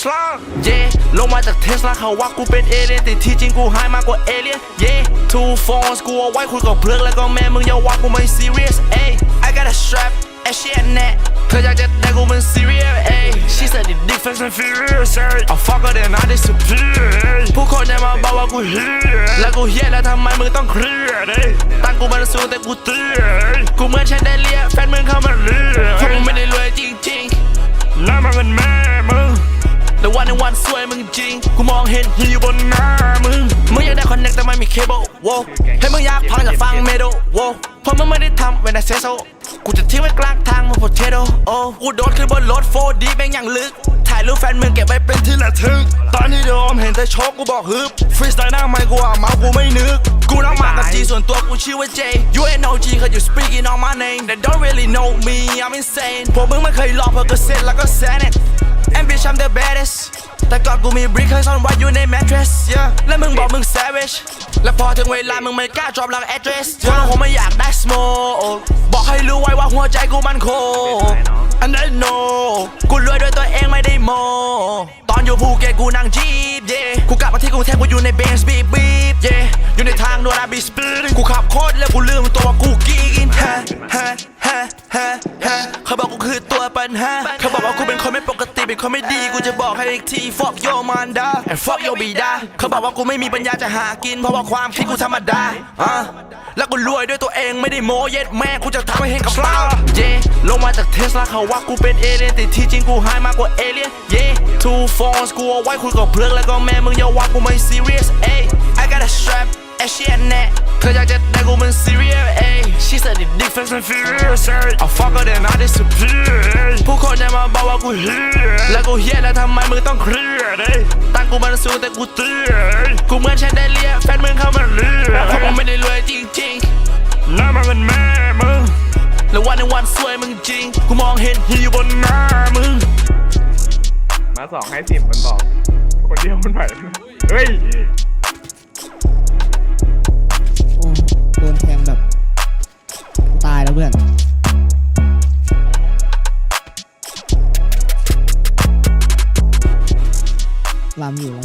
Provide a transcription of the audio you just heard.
สลาเย่ลงมาจากเทสลาเขาว่ากูเป็นเอเลี่ยนแต่ที่จริงกูหายมากกว่าเอเลี่ยนเย่ two phones กูเอาไว้คุยกับเพื่อนแล้วก็แม่มึงอย่าว่ากูไม่ serious เอ้ I got a strap ไอ้เชี่ยแน่เธออยากจะได้กูมัน serious เอ้ she said it dick fast and furious I fuck her then I disappear ผู้คนจะมาบอกว่ากูเฮียแล้วกูเฮียแล้วทำไมมึงต้องเครียดเอ้ตั้งกูมันสูงแต่กูเตี้ยเอ้ยกูเหมือนแชนเดเลียแฟนมึงเข้ามาเลีย สวยมึงจริง กูมองเห็นหิวบนหน้ามึง มึงอยากได้คอนเนคแต่ไม่มีเคเบิลโว้ให้มึงอยากพังกับฟังเมโดโว้เพราะมึงไม่ได้ทำเวลาเซโซกูจะทิ้งไว้กลางทางมาโพเทโดโอ้กูโดดขึ้นบนรถโฟดีแม่งอย่างลึก ถ่ายรูปแฟนมึงเก็บไว้เป็นที่ระทึก ตอนนี้โดมเห็นแต่โชคกูบอกฮึบฟรีสไตล์หน้าไม่กูอะเมากูไม่นึก กูน้องมากับจีส่วนตัวกูชื่อว่า J You ain't no G cause you speaking on my name They don't really know me I'm insane พวกมึงไม่เคยลองเพราะก็เซ็ตแล้วก็แซน And bitch I'm the baddest แต่ก่อนกูมีบริคเคยซ่อนไว้อยู่ในแมทเทรส yeah และมึงบอกมึง savage และพอถึงเวลามึงไม่กล้า drop หลัง address เพราะมึงคงไม่อยากได้ smoke บอกให้รู้ไว้ว่าหัวใจกูมันโค And I know กูรวยด้วยตัวเองไม่ได้โม ตอนอยู่ภูเก็ตกูนั่งจีบ yeah กูกลับมาที่กรุงเทพกูอยู่ในเบนซ์บีบบีบ yeah อยู่ในทางด่วนอาบีสปีดกูขับโคตรแล้วกูลืม เขาบอกกูคือตัวปัญหาเขาบอกว่ากูเป็นคนไม่ปกติเป็นคนไม่ดีกูจะบอกให้อีกที fuck your man da and fuck your บิดาเขาบอกว่ากูไม่มีปัญญาจะหากิน เพราะว่าความคิดกูธรรมดาอะแล้วกูรวยด้วยตัวเองไม่ได้โมเย็ดแม่กูจะทำให้เห็นกับตาเย่ลงมาจากเทสลาเขาว่ากูเป็นเอเลี่ยนแต่ที่จริงกูหายมากกว่าเอเลี่ยนเย่ two phones กูเอาไว้คุยกับเพื่อนแล้วก็แม่มึงอย่าว่ากูไม่ serious เอ้ย I got a strap ไอ้เชี่ยแน่เธออยากจะได้กูมัน serious เอ้ย she said it dick fast and furious เอ้ย I fuck her then I disappear เอ้ยผู้คนจะมาบอกว่ากูเฮียแล้วกูเฮียแล้วทำไมมึงต้องเครียดเอ้ยตั้งกูมันสูงแต่กูเตี้ยเอ้ยกูเหมือนแชนเดเลียแฟนมึงเข้ามาเลียเพราะมึงไม่ได้รวยจริงๆแล้วมันเป็นแม่มึงแล้ววันในวันสวยมึงจริง กูมองเห็นหิวบนหน้ามึง มาสองให้สิบมันบอก คนเดียวมันไหวไหมเฮ้ย 万物荣。